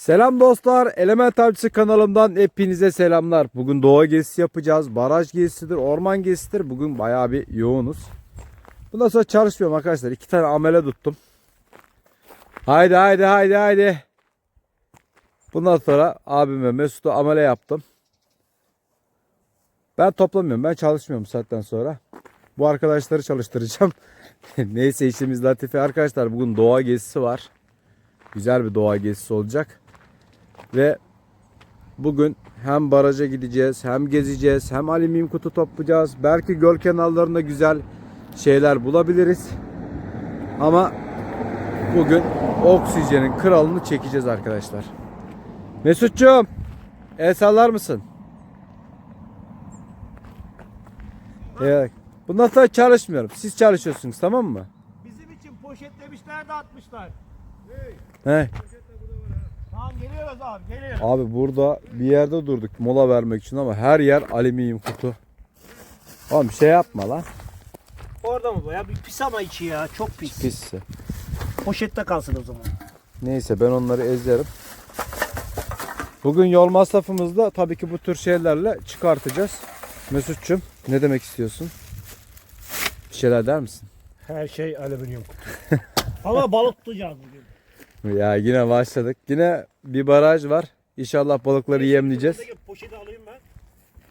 Selam dostlar. Element Avcısı kanalımdan hepinize selamlar. Bugün doğa gezisi yapacağız. Baraj gezisidir, orman gezisidir. Bugün bayağı bir yoğunuz. Bundan sonra çalışmıyorum arkadaşlar. İki tane amele tuttum. Haydi haydi haydi haydi. Bundan sonra abime Mesut'a amele yaptım. Ben toplamıyorum. Ben çalışmıyorum saatten sonra. Bu arkadaşları çalıştıracağım. Neyse işimiz latife arkadaşlar. Bugün doğa gezisi var. Güzel bir doğa gezisi olacak. Ve bugün hem baraja gideceğiz, hem gezeceğiz, hem alüminyum kutu toplayacağız. Belki göl kenarlarında güzel şeyler bulabiliriz. Ama bugün oksijenin kralını çekeceğiz arkadaşlar. Mesutcuğum, el sallar mısın? Evet. Bundan sonra çalışmıyorum. Siz çalışıyorsunuz tamam mı? Bizim için poşetlemişler de atmışlar. He. Tamam geliyoruz abi geliyoruz. Abi burada bir yerde durduk mola vermek için ama her yer alüminyum kutu. Oğlum şey yapma lan. Orada mı bu ya? Bir pis ama içi ya. Çok pis. Pissi. Poşette kalsın o zaman. Neyse ben onları ezerim. Bugün yol masrafımızı da tabii ki bu tür şeylerle çıkartacağız. Mesut'cum ne demek istiyorsun? Bir şeyler der misin? Her şey alüminyum kutu. ama balık tutacağız. Ya yine başladık. Yine bir baraj var. İnşallah balıkları yemleyeceğiz. Poşeti alayım ben.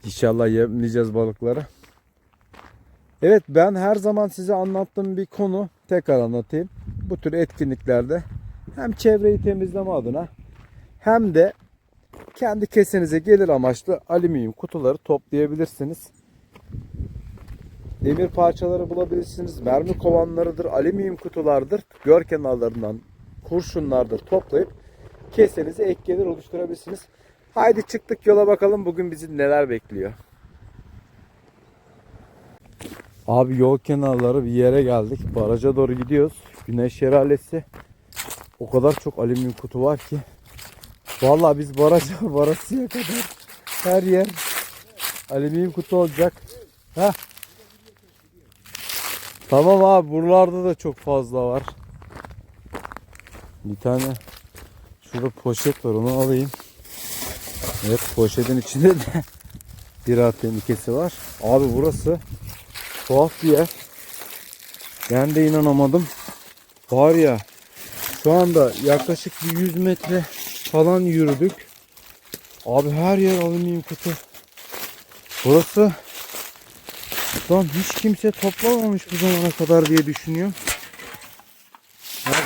İnşallah yemleyeceğiz balıkları. Evet ben her zaman size anlattığım bir konu tekrar anlatayım. Bu tür etkinliklerde hem çevreyi temizleme adına hem de kendi kesenize gelir amaçlı alüminyum kutuları toplayabilirsiniz. Demir parçaları bulabilirsiniz. Mermi kovanlarıdır, alüminyum kutulardır. Gör kenarlarından kurşunlardır toplayıp kesenize ek gelir oluşturabilirsiniz. Haydi çıktık yola bakalım bugün bizi neler bekliyor. Abi yol kenarları bir yere geldik. Baraja doğru gidiyoruz. Güneş şelalesi. O kadar çok alüminyum kutu var ki. Vallahi biz baraja varasıya kadar her yer alüminyum kutu olacak. Heh. Tamam abi buralarda da çok fazla var. Bir tane şurada poşet var onu alayım. Evet poşetin içinde de bir tehlikesi var. Abi burası tuhaf bir yer. Ben de inanamadım. Var ya şu anda yaklaşık bir 100 metre falan yürüdük. Abi her yer alüminyum kutu. Burası Lan hiç kimse toplamamış bu zamana kadar diye düşünüyorum.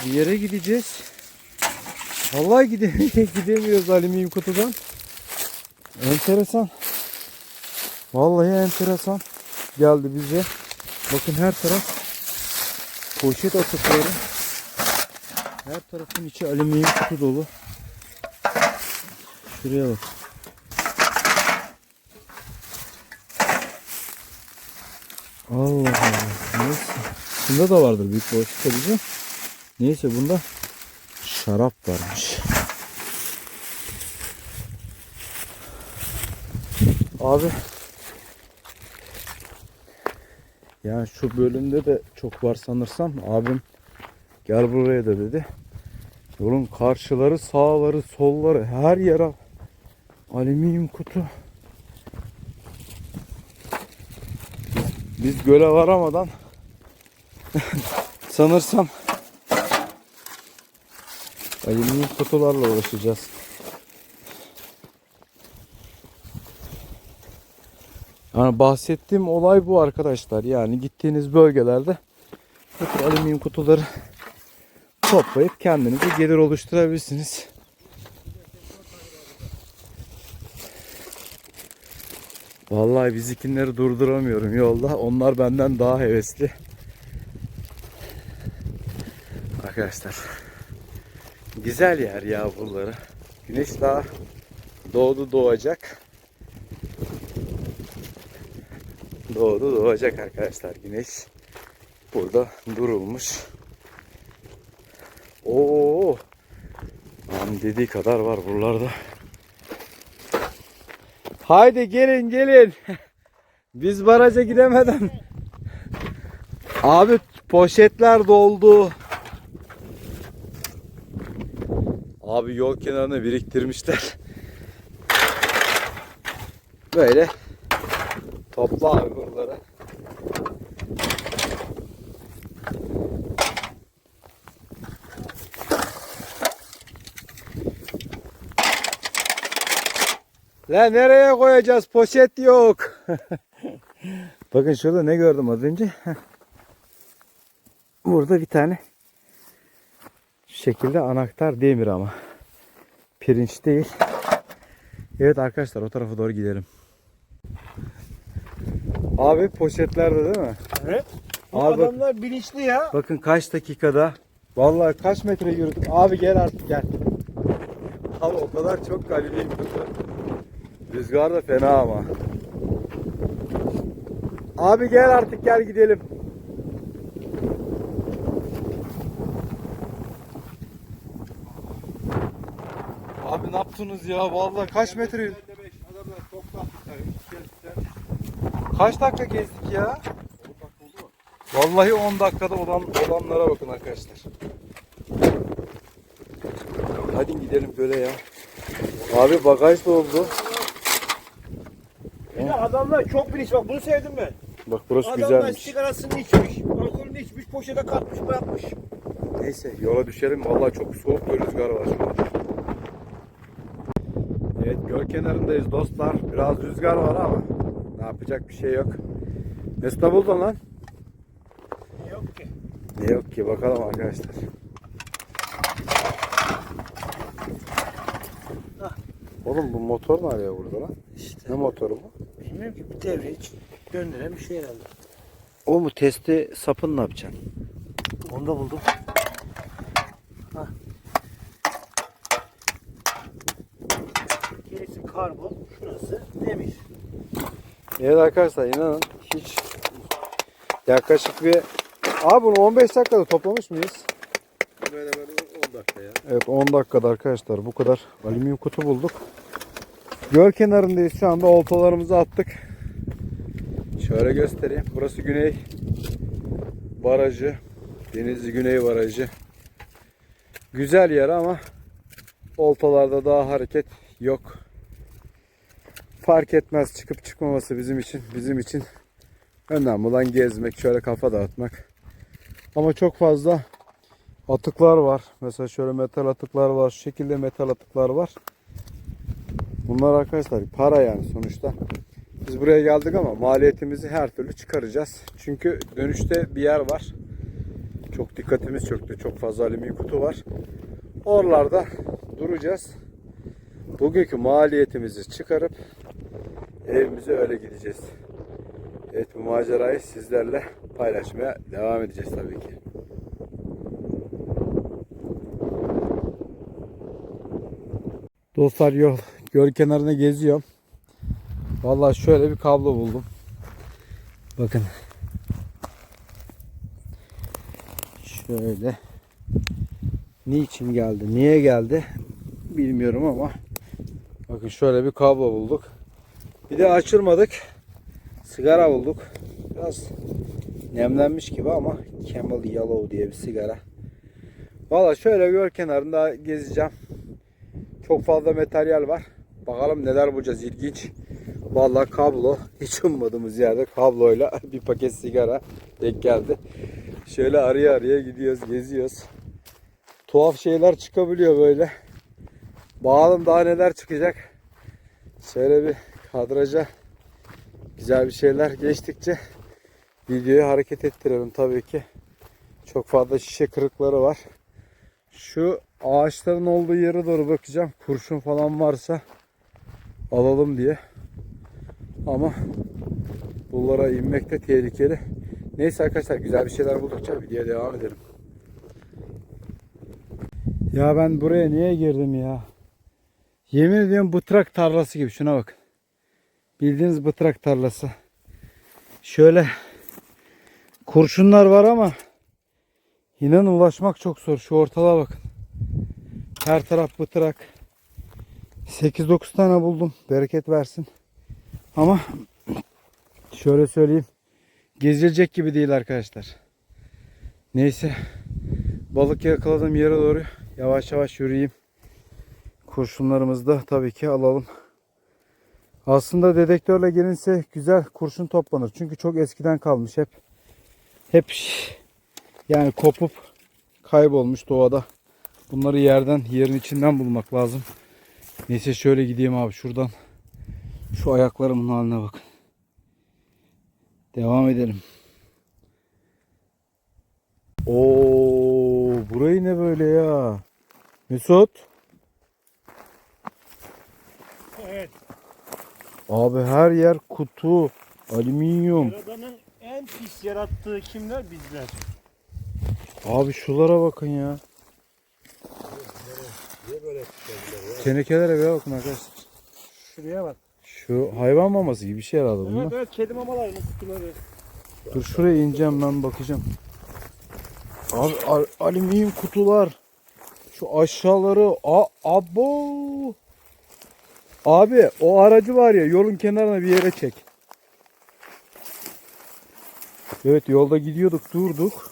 Bir yere gideceğiz. Vallahi gide- gidemiyoruz alüminyum kutudan. Enteresan. Vallahi enteresan geldi bize. Bakın her taraf poşet atıkları. Her tarafın içi alüminyum kutu dolu. Şuraya bak. Allah Allah. Neyse. Bunda da vardır büyük poşet tabii. Neyse bunda şarap varmış. Abi yani şu bölümde de çok var sanırsam abim gel buraya da dedi. Yolun karşıları, sağları, solları her yer al- alüminyum kutu. Biz göle varamadan sanırsam alüminyum kutularla uğraşacağız. Yani bahsettiğim olay bu arkadaşlar. Yani gittiğiniz bölgelerde bu alüminyum kutuları toplayıp kendinize gelir oluşturabilirsiniz. Vallahi bizikinleri durduramıyorum yolda. Onlar benden daha hevesli. Arkadaşlar. Güzel yer ya buraları. Güneş daha doğdu doğacak. Doğdu doğacak arkadaşlar güneş. Burada durulmuş. Oo. Lan dediği kadar var buralarda. Haydi gelin gelin. Biz baraja gidemeden. Abi poşetler doldu. Abi yol kenarına biriktirmişler. Böyle topla abi buraları. La nereye koyacağız? Poşet yok. Bakın şurada ne gördüm az önce. Burada bir tane şekilde anahtar demir ama. Pirinç değil. Evet arkadaşlar o tarafa doğru gidelim. Abi poşetlerde değil mi? Evet. Bu Abi bak- adamlar bilinçli ya. Bakın kaç dakikada. Vallahi kaç metre yürüdük. Abi gel artık gel. Abi o kadar çok kalbim tuttu. Rüzgar da fena ama. Abi gel artık gel gidelim. Yaptınız ya? Vallahi kaç metre? Kaç dakika gezdik ya? Vallahi 10 dakikada olan olanlara bakın arkadaşlar. Hadi gidelim böyle ya. Abi bagaj doldu. Bir de adamlar çok bilinçli. Bak bunu sevdim ben. Bak burası Adamlar güzelmiş. sigarasını içmiş. Alkolünü içmiş. Poşete katmış bırakmış. Neyse yola düşelim. Vallahi çok soğuk bir rüzgar var şu an. Göl kenarındayız dostlar. Biraz rüzgar var ama ne yapacak bir şey yok. Mesut ne buldun lan? Yok ki. Ne yok ki bakalım arkadaşlar. Oğlum bu motor ne arıyor burada lan? İşte. Ne motoru bu? Bilmiyorum ki bir devre hiç döndüren bir şey herhalde. O mu testi sapın ne yapacaksın? Onu da buldum. Evet arkadaşlar inanın hiç yaklaşık bir Abi bunu 15 dakikada toplamış mıyız? Böyle böyle 10 dakika ya. Evet 10 dakikada arkadaşlar bu kadar alüminyum kutu bulduk. Göl kenarındayız şu anda oltalarımızı attık. Şöyle göstereyim. Burası Güney Barajı. Denizli Güney Barajı. Güzel yer ama oltalarda daha hareket yok. Fark etmez çıkıp çıkmaması bizim için. Bizim için önemli olan gezmek, şöyle kafa dağıtmak. Ama çok fazla atıklar var. Mesela şöyle metal atıklar var. Şu şekilde metal atıklar var. Bunlar arkadaşlar para yani sonuçta. Biz buraya geldik ama maliyetimizi her türlü çıkaracağız. Çünkü dönüşte bir yer var. Çok dikkatimiz çöktü. Çok fazla alüminyum kutu var. Oralarda duracağız. Bugünkü maliyetimizi çıkarıp evimize öyle gideceğiz. Evet bu macerayı sizlerle paylaşmaya devam edeceğiz tabii ki. Dostlar yol göl kenarına geziyorum. Vallahi şöyle bir kablo buldum. Bakın. Şöyle. Niçin geldi? Niye geldi? Bilmiyorum ama. Bakın şöyle bir kablo bulduk. Bir de açırmadık. Sigara bulduk. Biraz nemlenmiş gibi ama Camel Yellow diye bir sigara. Valla şöyle göl kenarında gezeceğim. Çok fazla materyal var. Bakalım neler bulacağız ilginç. Vallahi kablo hiç ummadığımız yerde kabloyla bir paket sigara denk geldi. Şöyle araya araya gidiyoruz, geziyoruz. Tuhaf şeyler çıkabiliyor böyle. Bakalım daha neler çıkacak. Şöyle bir kadraja güzel bir şeyler geçtikçe videoyu hareket ettirelim tabii ki. Çok fazla şişe kırıkları var. Şu ağaçların olduğu yere doğru bakacağım. Kurşun falan varsa alalım diye. Ama bunlara inmek de tehlikeli. Neyse arkadaşlar güzel bir şeyler buldukça videoya devam edelim. Ya ben buraya niye girdim ya? Yemin ediyorum bıtrak tarlası gibi. Şuna bak. Bildiğiniz bıtrak tarlası. Şöyle kurşunlar var ama inan ulaşmak çok zor. Şu ortalığa bakın. Her taraf bıtrak. 8-9 tane buldum. Bereket versin. Ama şöyle söyleyeyim. Gezilecek gibi değil arkadaşlar. Neyse. Balık yakaladığım yere doğru yavaş yavaş yürüyeyim. kurşunlarımızı da tabii ki alalım. Aslında dedektörle gelinse güzel kurşun toplanır. Çünkü çok eskiden kalmış hep. Hep yani kopup kaybolmuş doğada. Bunları yerden, yerin içinden bulmak lazım. Neyse şöyle gideyim abi şuradan. Şu ayaklarımın haline bakın. Devam edelim. Oo, burayı ne böyle ya? Mesut. Evet. Abi her yer kutu, alüminyum. Yaradanın en pis yarattığı kimler? Bizler. Abi şulara bakın ya. Tenekelere bir bakın arkadaşlar. Şuraya bak. Şu hayvan maması gibi bir şey herhalde bunlar. Evet evet kedi mamalarının kutuları. Dur şuraya ineceğim ben bakacağım. Abi al- alüminyum kutular. Şu aşağıları a abo. Abi o aracı var ya yolun kenarına bir yere çek. Evet yolda gidiyorduk durduk.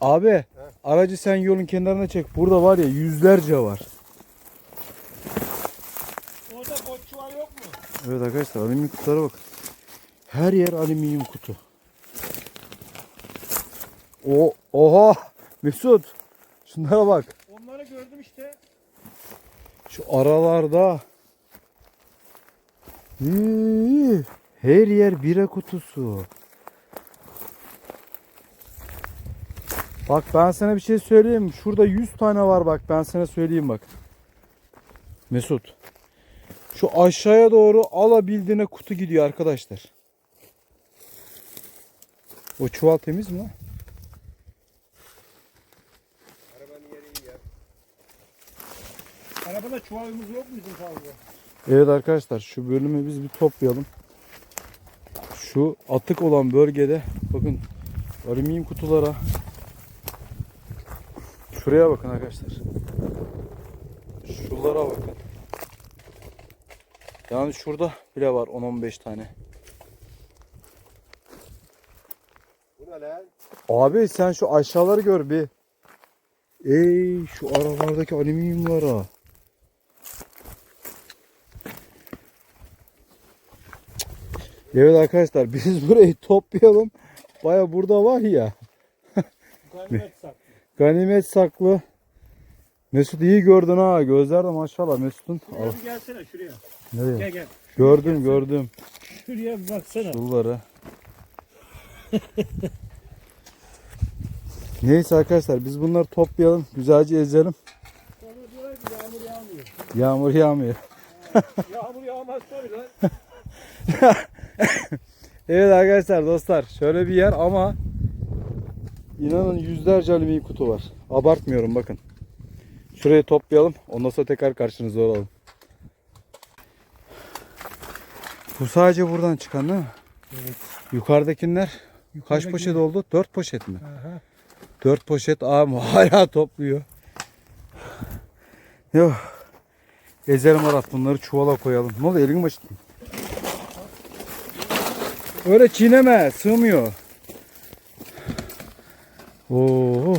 Abi aracı sen yolun kenarına çek. Burada var ya yüzlerce var. Orada boş çuval yok mu? Evet arkadaşlar alüminyum kutulara bakın. Her yer alüminyum kutu. O oha Mesut. Şunlara bak. Onları gördüm işte. Şu aralarda. Her yer bira kutusu. Bak ben sana bir şey söyleyeyim. Şurada 100 tane var bak ben sana söyleyeyim bak. Mesut. Şu aşağıya doğru alabildiğine kutu gidiyor arkadaşlar. O çuval temiz mi? lan? Arabanın yeri iyi ya. Arabada çuvalımız yok mu bizim fazla? Evet arkadaşlar şu bölümü biz bir toplayalım. Şu atık olan bölgede bakın alüminyum kutulara şuraya bakın arkadaşlar. Şuralara bakın. Yani şurada bile var 10-15 tane. Bu ne lan? Abi sen şu aşağıları gör bir. Ey şu aralardaki alüminyumlara. Evet arkadaşlar biz burayı toplayalım. Baya burada var ya. Ganimet saklı. Ganimet saklı. Mesut iyi gördün ha. Gözler de maşallah Mesut'un. Şuraya bir gelsene şuraya. Nereye? Gel gel. Gördüm gördüm. Şuraya bir baksana. Şuraları. Neyse arkadaşlar biz bunları toplayalım. Güzelce ezelim. Sonra diyorlar ki yağmur yağmıyor. Yağmur yağmıyor. yağmur yağmaz tabii lan. Evet arkadaşlar dostlar şöyle bir yer ama inanın yüzlerce alüminyum kutu var. Abartmıyorum bakın. Şurayı toplayalım. Ondan sonra tekrar karşınızda olalım. Bu sadece buradan çıkan değil mi? Evet. Yukarıdakiler kaç poşet oldu? 4 poşet mi? Aha. 4 poşet ağam hala topluyor. Yok. Ezerim Arat bunları çuvala koyalım. Ne oldu elin başın? Öyle çiğneme sığmıyor. Oo.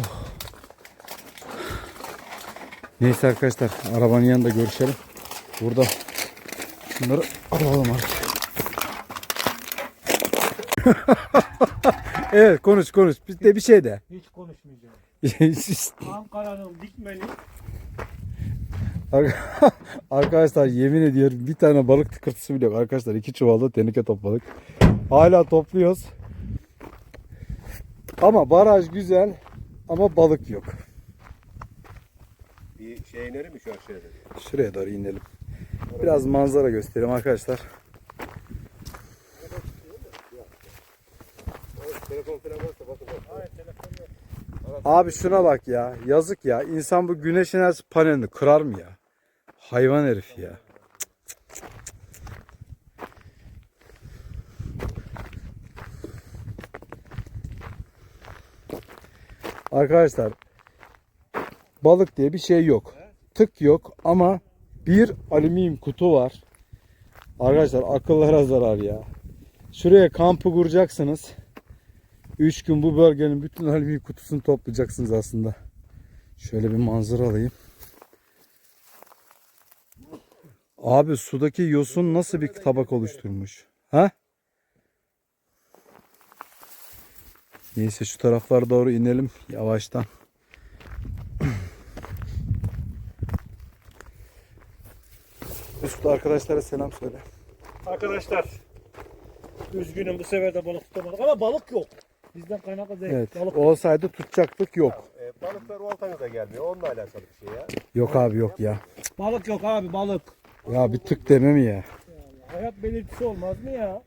Neyse arkadaşlar arabanın yanında görüşelim. Burada şunları alalım artık. evet konuş konuş. Biz de bir şey de. Hiç konuşmayacağım. Ankara'nın dikmeni Arkadaşlar yemin ediyorum bir tane balık tıkırtısı bile yok. Arkadaşlar iki çuvalda teneke topladık. Hala topluyoruz. Ama baraj güzel ama balık yok. Bir şey inerim mi şu aşağıya? da? Şuraya doğru inelim. Biraz manzara göstereyim arkadaşlar. Abi şuna bak ya. Yazık ya. İnsan bu güneş enerjisi panelini kırar mı ya? Hayvan herif ya. Arkadaşlar balık diye bir şey yok. Tık yok ama bir alüminyum kutu var. Arkadaşlar akıllara zarar ya. Şuraya kampı kuracaksınız. 3 gün bu bölgenin bütün alüminyum kutusunu toplayacaksınız aslında. Şöyle bir manzara alayım. Abi sudaki yosun nasıl bir tabak oluşturmuş? Ha? Neyse şu taraflara doğru inelim yavaştan. Mesut arkadaşlara selam söyle. Arkadaşlar üzgünüm bu sefer de balık tutamadık ama balık yok. Bizden kaynaklı değil. Evet. Balık Olsaydı tutacaktık yok. E, balıklar oltanıza gelmiyor. Onunla alakalı bir şey ya. Yok abi yok ya. balık yok abi balık. Ya bir tık deme mi ya? Hayat belirtisi olmaz mı ya?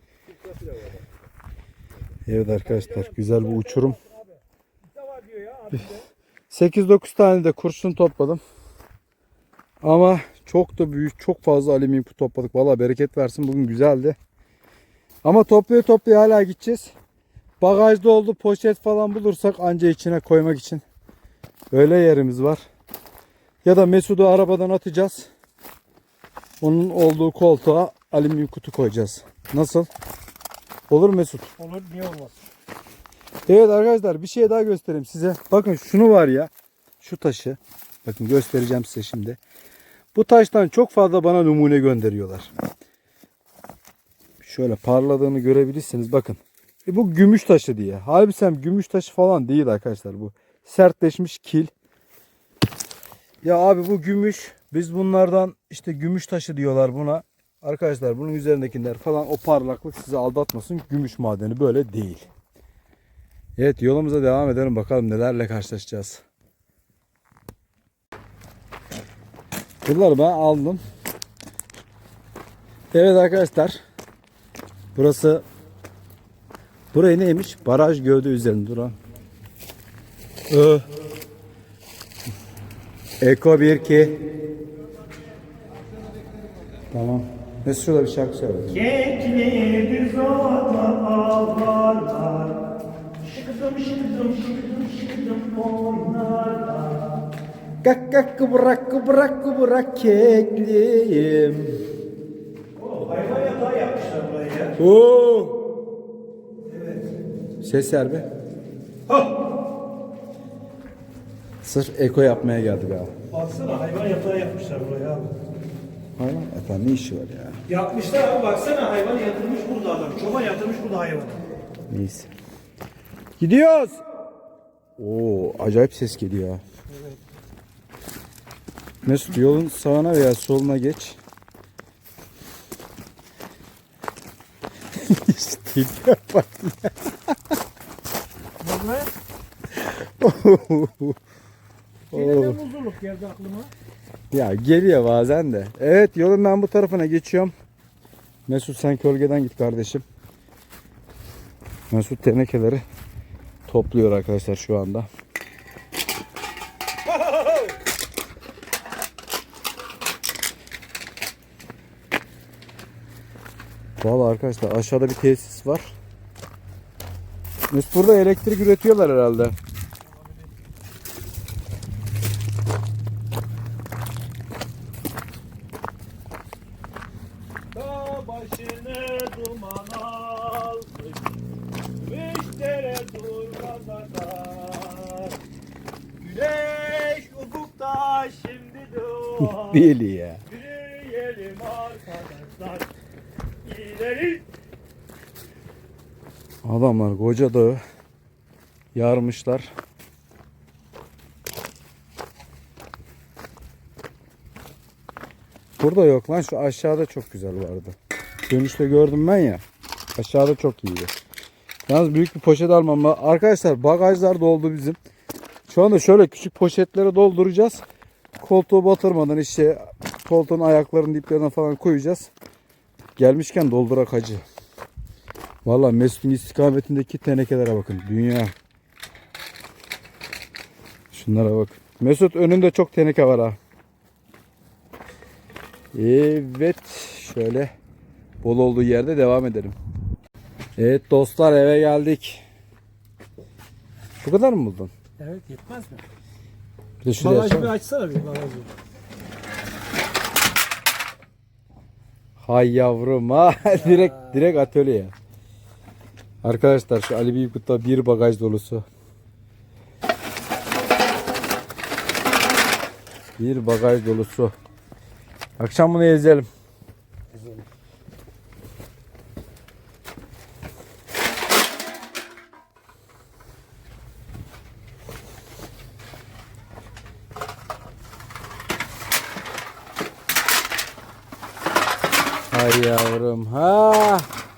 Evet arkadaşlar güzel bir uçurum. Ne var diyor ya abi de. 8-9 tane de kurşun topladım. Ama çok da büyük, çok fazla alüminyum topladık. Valla bereket versin bugün güzeldi. Ama toplaya toplaya hala gideceğiz. Bagajda oldu poşet falan bulursak anca içine koymak için. Öyle yerimiz var. Ya da Mesut'u arabadan atacağız. Onun olduğu koltuğa alüminyum kutu koyacağız. Nasıl? Olur mu Mesut? Olur niye olmaz? Evet arkadaşlar bir şey daha göstereyim size. Bakın şunu var ya. Şu taşı. Bakın göstereceğim size şimdi. Bu taştan çok fazla bana numune gönderiyorlar. Şöyle parladığını görebilirsiniz. Bakın. E bu gümüş taşı diye. Halbuki gümüş taşı falan değil arkadaşlar bu. Sertleşmiş kil. Ya abi bu gümüş. Biz bunlardan işte gümüş taşı diyorlar buna. Arkadaşlar bunun üzerindekiler falan o parlaklık sizi aldatmasın. Gümüş madeni böyle değil. Evet yolumuza devam edelim bakalım nelerle karşılaşacağız. Bunları ben aldım. Evet arkadaşlar. Burası Burayı neymiş? Baraj gövde üzerinde duran. Ö. Eko 1 2. Tamam. Mesut şurada bir şarkı söyle. Kekli bir zata ağlarlar. Şıkıdım şıkıdım şıkıdım şıkıdım oynarlar. Kak kak kıvrak kıvrak kıvrak kekliyim. Hayvan yatağı yapmışlar buraya ya. Oo. Ses ver be. Sırf eko yapmaya geldik abi. Baksana hayvan yatağı yapmışlar buraya abi. Hayvan efendim ne işi var ya? Yapmışlar abi baksana hayvan yatırmış burada adam. Çoban yatırmış burada hayvan. Neyse. Gidiyoruz. Oo acayip ses geliyor ha. Mesut yolun sağına veya soluna geç. işte bak. Ne? Oo. Yine de muzluluk geldi aklıma. Ya geliyor bazen de. Evet yolun ben bu tarafına geçiyorum. Mesut sen kölgeden git kardeşim. Mesut tenekeleri topluyor arkadaşlar şu anda. Valla arkadaşlar aşağıda bir tesis var. Mesut burada elektrik üretiyorlar herhalde. Başını duman almış Müştere durmadan Güneş ufukta şimdi doğar Değil ya. Yürüyelim arkadaşlar İleri Adamlar koca dağı yarmışlar. Burada yok lan şu aşağıda çok güzel vardı. Dönüşte gördüm ben ya. Aşağıda çok iyiydi. Yalnız büyük bir poşet almam lazım. Arkadaşlar bagajlar doldu bizim. Şu anda şöyle küçük poşetlere dolduracağız. Koltuğu batırmadan işte koltuğun ayaklarının diplerine falan koyacağız. Gelmişken doldurak hacı. Valla Mesut'un istikametindeki tenekelere bakın. Dünya. Şunlara bak. Mesut önünde çok teneke var ha. Evet. Şöyle bol olduğu yerde devam edelim. Evet dostlar eve geldik. Bu kadar mı buldun? Evet yetmez mi? Bir de şuraya bir açalım. açsana bir bagajı. Hay yavrum ha. direkt direkt atölye. Arkadaşlar şu Ali Büyükut'ta bir bagaj dolusu. Bir bagaj dolusu. Akşam bunu ezelim.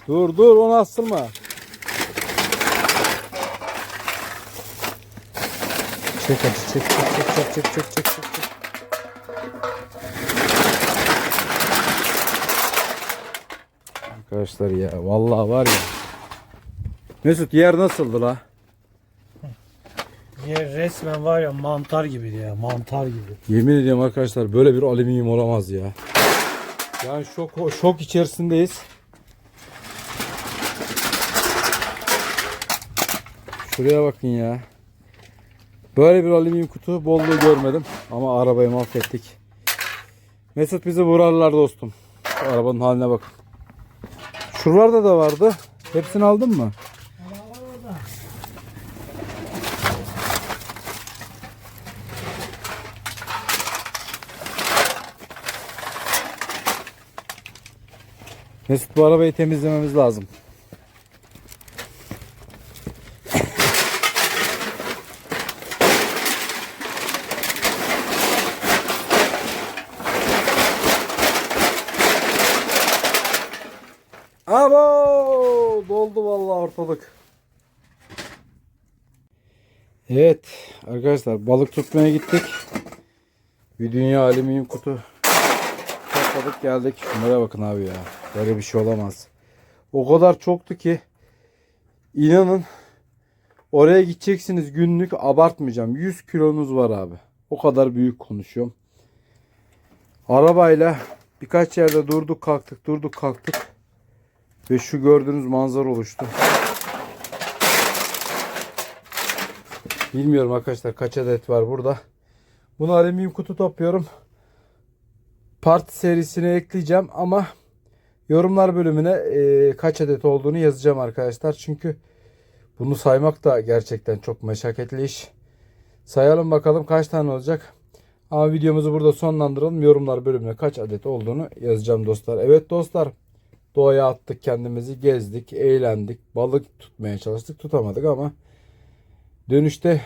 Dur dur onu astırma. Çek hadi çek çek çek çek çek çek çek. çek. Arkadaşlar ya vallahi var ya. Mesut yer nasıldı la? Yer resmen var ya mantar gibiydi ya mantar gibi. Yemin ediyorum arkadaşlar böyle bir alüminyum olamaz ya. Yani şok şok içerisindeyiz. Şuraya bakın ya. Böyle bir alüminyum kutu bolluğu görmedim ama arabayı mahvettik. Mesut bizi vurarlar dostum. Şu arabanın haline bakın. Şuralarda da vardı. Hepsini aldın mı? Mesut bu arabayı temizlememiz lazım. Abo! Ortalık. Evet arkadaşlar balık tutmaya gittik. Bir dünya alüminyum kutu topladık geldik. Şunlara bakın abi ya. Böyle bir şey olamaz. O kadar çoktu ki inanın oraya gideceksiniz günlük abartmayacağım. 100 kilonuz var abi. O kadar büyük konuşuyorum. Arabayla birkaç yerde durduk kalktık durduk kalktık. Ve şu gördüğünüz manzara oluştu. Bilmiyorum arkadaşlar kaç adet var burada. Bunu alüminyum kutu topluyorum. Part serisine ekleyeceğim ama yorumlar bölümüne e, kaç adet olduğunu yazacağım arkadaşlar. Çünkü bunu saymak da gerçekten çok meşakkatli iş. Sayalım bakalım kaç tane olacak. Ama videomuzu burada sonlandıralım. Yorumlar bölümüne kaç adet olduğunu yazacağım dostlar. Evet dostlar. Doğaya attık kendimizi, gezdik, eğlendik, balık tutmaya çalıştık, tutamadık ama dönüşte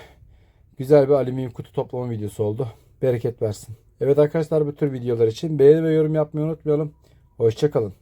güzel bir alüminyum kutu toplama videosu oldu. Bereket versin. Evet arkadaşlar bu tür videolar için beğeni ve yorum yapmayı unutmayalım. Hoşçakalın.